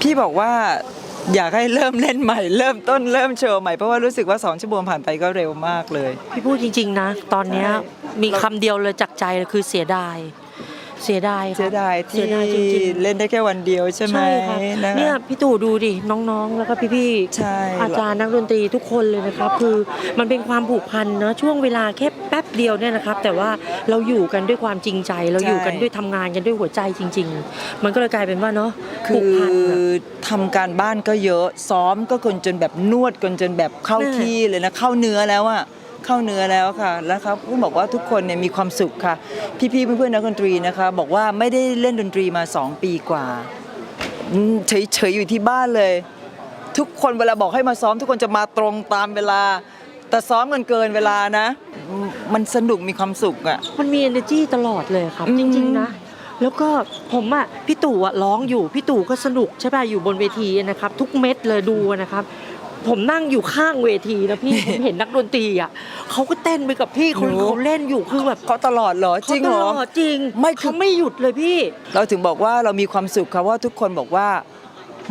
พี่บอกว่าอยากให้เริ่มเล่นใหม่ เริ่มต้นเริ่มโชว์ใหม่ เพราะว่ารู้สึกว่า2ชั่วโมงผ่านไปก็เร็วมากเลย พี่พูดจริง ๆ นะ ตอนเนี้ยใช่มีคำเดียวเลยจากใจเลยคือเสียดาย เสียดายครับเสียดายเสีที่ยดายจริงๆ เล่นได้แค่วันเดียวใช่ไหมใช่ค่ะนะเนี่ยพี่ตู่ดูดิน้องๆ แล้วก็พี่ใช่ๆอาจารย์นักดนตรีทุกคนเลยนะครับ คือมันเป็นความผูกพันเนอะช่วงเวลาแค่แป๊บเดียวเนี่ยนะครับ แต่ว่าเราอยู่กันด้วยความจริงใจ เราอยู่กันด้วยทำงานกันด้วยหัวใจจริง ๆ มันก็เลยกลายเป็นว่าเนาะคืผูกอพันอะ ทำการบ้านก็เยอะซ้อมก็คนจนแบบนวดกันจนแบบเข้าแม่ที่เลยนะเข้าเนื้อแล้วอะ เข้าเนื้อแล้วค่ะแล้วครับก็บอกว่าทุกคนเนี่ยมีความสุขค่ะ พี่ๆเพื่อนๆนักดนตรีนะคะ บอกว่าไม่ได้เล่นดนตรีมา 2 ปีกว่าอืมเฉยๆอยู่ที่บ้านเลย ทุกคนเวลาบอกให้มาซ้อม ทุกคนจะมาตรงตามเวลา แต่ซ้อมกันเกินเวลานะอืมมันสนุกมีความสุขอะมันมี energy ตลอดเลยครับอืมจริง ๆ นะ แล้วก็ผมอะพี่ตู่อะร้องอยู่พี่ตู่ก็สนุกใช่ป่ะอยู่บนเวทีนะครับ ทุกเม็ดเลยดูนะครับ ผมนั่งอยู่ข้างเวทีนะพี่ ผมเห็นนักดนตรีอะเขาก็เต้นไปกับพี่เขาหนูเขาเล่นอยู่คือแบบเขาตลอดเหรอจริงเหรอขาตลดจริงไม่คือเขาไม่หยุดเลยพี่ เราถึงบอกว่าเรามีความสุขครับว่าทุกคนบอกว่า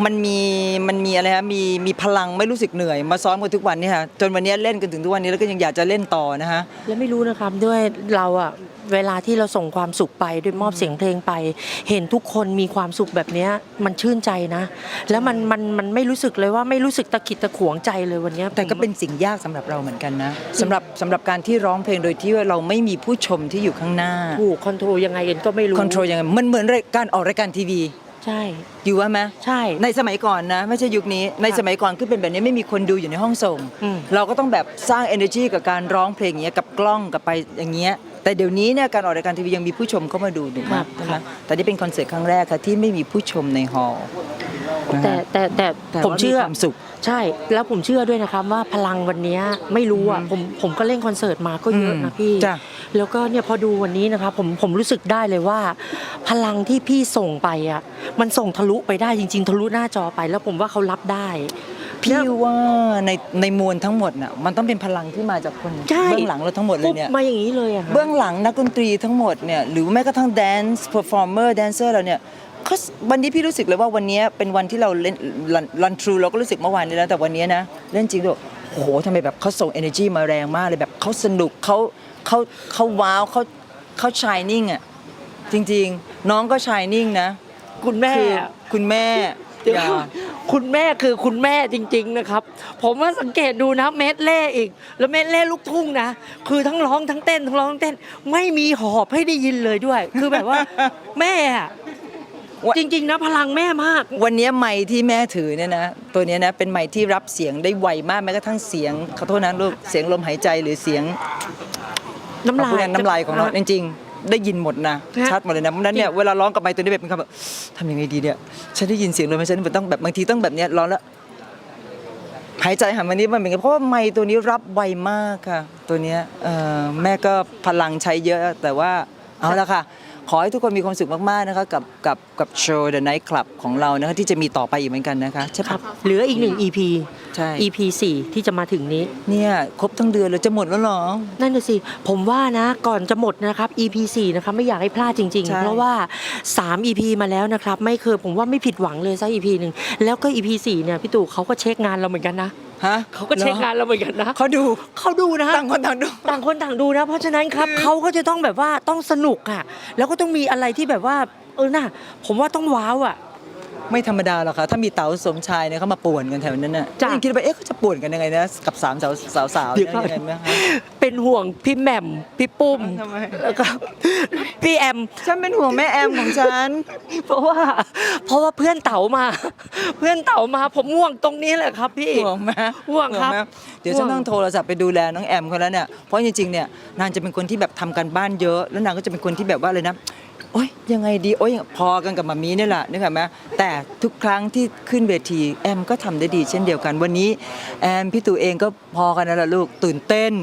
มันมีมันมีอะไรฮะมีมีพลังไม่รู้สึกเหนื่อย มาซ้อมกันทุกวันเนี่ยค่ะจนวันนี้เล่นกันถึงทุกวันนี้แล้วก็ยังอยากจะเล่นต่อนะฮะ แล้วไม่รู้นะครับด้วยเราอะเวลาที่เราส่งความสุขไปด้วยมอบเสียงเพลงไป เห็นทุกคนมีความสุขแบบเนี้ยมันชื่นใจนะ แล้วมันมันมันไม่รู้สึกเลยว่าไม่รู้สึกตะขิดตะขวงใจเลยวันเนี้ยแต่ก็ผมเป็นสิ่งยากสำหรับเราเหมือนกันนะสำหรับสำหรับการที่ร้องเพลงโดยที่ว่าเราไม่มีผู้ชมที่อยู่ข้างหน้า ถูกคอนโทรลยังไงเอ็นก็ไม่รู้ คอนโทรลยังไงมันเหมือนรายการออกรายการทีวี ใช่ อยู่ว่าไหมใช่ ในสมัยก่อนนะ ไม่ใช่ยุคนี้ในสมัยก่อนคือเป็นแบบนี้ไม่มีคนดูอยู่ในห้องส่ง อืม เราก็ต้องแบบสร้าง energy กับการร้องเพลงอย่างเงี้ยกับกล้องกับไปอย่างเงี้ยแต่เดี๋ยวนี้เนี่ยการออกรายการทีวียังมีผู้ชมเข้ามาดูถูกไหมครับใช่ไหมแต่นี่เป็นคอนเสิร์ตครั้งแรกค่ะที่ไม่มีผู้ชมในฮอลล์นะแต่ฮะ แต่แต่แต่ผมว่าเชื่อความสุข ใช่แล้วผมเชื่อด้วยนะครับว่าพลังวันเนี้ยไม่รู้อะผมผมก็เล่นคอนเสิร์ตมาก็เยอะอืมนะพี่ จ้ะ แล้วก็เนี่ยพอดูวันนี้นะครับผมผมรู้สึกได้เลยว่า พลังที่พี่ส่งไปอะ มันส่งทะลุไปได้จริง ๆ ทะลุหน้าจอไป แล้วผมว่าเขารับได้ พี่ว่าในในมวลทั้งหมดน่ะมันต้องเป็นพลังที่มาจากคนใช่ เบื้องหลังเราทั้งหมดเลยปุ๊บเนี่ยมาอย่างนี้เลยอะฮะเบื้องหลังนักดนตรีทั้งหมดเนี่ยหรือแม้กระทั่งแดนซ์เพอร์ฟอร์เมอร์แดนเซอร์เราเนี่ยเขาวันนี้พี่รู้สึกเลยว่าวันนี้เป็นวันที่เราเล่นรันทรูเราก็รู้สึกเมื่อวานนี้แล้วแต่วันนี้นะ เล่นจริงด้วยโอ้โหทำไมแบบเขาส่ง energy มาแรงมากเลยแบบเขาสนุกเขาเขาเขาว้าวเขาเขาชายนิ่งอะจริง ๆ น้องก็ชายนิ่งนะ คุณแม่คือคุณแม่เดี๋ยวอย่าคุณแม่คือคุณแม่จริง ๆนะครับ ผมว่าสังเกตดูนะเมดเล่อีก แล้วเมดเล่ลูกทุ่งนะ คือทั้งร้องทั้งเต้นทั้งร้องทั้งเต้น ไม่มีหอบให้ได้ยินเลยด้วย คือแบบว่า แม่อะจริง ๆ นะพลังแม่มาก วันนี้ไม้ที่แม่ถือเนี่ยนะ ตัวเนี้ยนะเป็นไม้ที่รับเสียงได้ไวมากแม้กระทั่งเสียงขอโทษนะลูกเสียงลมหายใจหรือเสียงน้ำลาเอพูดยง่น้ำลายของเราจริงๆ ได้ยินหมดนะฮะชัดหมดเลยนะเพราะฉะนั้นเนี่ยเวลาร้องกับไม้ตัวนี้แบบเป็นคำแบบทำยังไงดีเนี่ยฉันได้ยินเสียงเลยไหมฉันแบบต้องแบบบางทีต้องแบบเนี้ยร้องแล้วหายใจหันมานี้มันเป็นไงเพราะว่าไม้ตัวนี้รับไวมากค่ะ ตัวเนี้ยเอ่อแม่ก็พลังใช้เยอะแต่ว่าเอาละค่ะ ขอให้ทุกคนมีความสุขมากๆนะคะกับกับกับโชว์ The Night Club ของเรานะคะที่จะมีต่อไปอีกเหมือนกันนะคะใช่ครัปะบเหลืออีกหนึ่ง EP ใช่ EP 4 ที่จะมาถึงนี้ เนี่ยครบทั้งเดือนเลยจะหมดแล้วเหรอ นั่นน่ะสิ ผมว่านะก่อนจะหมดนะครับ EP 4นะครับไม่อยากให้พลาดจริง ใช่ ๆ เพราะว่า 3 EP มาแล้วนะครับ ไม่เคยผมว่าไม่ผิดหวังเลยสัก EP หนึ่งแล้วก็ EP 4เนี่ยพี่ตู่เขาก็เช็คงานเราเหมือนกันนะ ฮะเขาก็เช็คงานเราเหมือนกันนะเขาดูเขาดูนะต่างคนต่างดูต่างคนต่างดูนะ เพราะฉะนั้นครับเขาก็จะต้องแบบว่าต้องสนุกอะ แล้วก็ต้องมีอะไรที่แบบว่า เออน่ะผมว่าต้องว้าวอะ ไม่ธรรมดาหรอกค่ะถ้ามีเต๋าสมชายเนี่ยเขามาป่วนกันแถวนั้นน่ะจ้ะ ยังคิดว่าเอ๊ะเขาจะป่วนกันยังไงนะกับสามสาวสาวสาวเดี๋เนี่ยวยก่อน ยังไงไหมคะเป็นห่วงพี่แหม่มพี่ปุ้มทำไม แล้วก็พี่แอม ฉันเป็นห่วงแม่แอมของฉัน เพราะว่า เพราะว่าเพื่อนเต๋ามา เพื่อนเต๋ามาผมห่วงตรงนี้แหละครับพี่ ห่วงไหมห่วงครับไหมเดี๋ยวฉันห่วง ต้องโทรศัพท์ไปดูแลน้องแอมเขาแล้วเนี่ยเพราะจริงๆเนี่ยนางจะเป็นคนที่แบบทำการบ้านเยอะ แล้วนางก็จะเป็นคนที่แบบว่าเลยนะโอ๊ ยยังไงดีโอ๊ยพอกันกับมามีเนี่ยแหละนึกออกไหมแต่ทุกครั้งที่ขึ้นเวทีแอมก็ทำได้ดีเช่นเดียวกัน วันนี้แอมพี่ตู่เองก็พอกันนั่นแหละลูกตื่นเต้น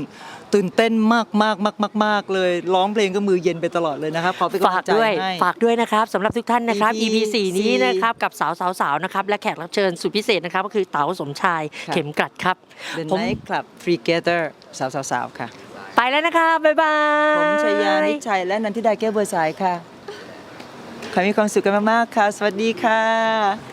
ตื่นเต้นมากมากมากมากมากๆเลยร้องเพลงก็มือเย็นไปตลอดเลยนะครับขอเป็นกำฝาลักงใจด้วยให้ฝากด้วยนะครับสำหรับทุกท่านนะครับ EP EP 4นี้นะครับกับสาวสาวสาวๆนะครับและแขกรับเชิญสุดพิเศษนะครับก็คือเต๋าสมชายครับเข็มกลัดครับ The ผม Night Club Together สาวๆๆค่ะ ไปแล้วนะครับบ๊ายบายผมชยานิจชัยและนันทิดาแก้วบัวสายค่ะ ขอให้มีความสุขกันมากๆค่ะ สวัสดีค่ะ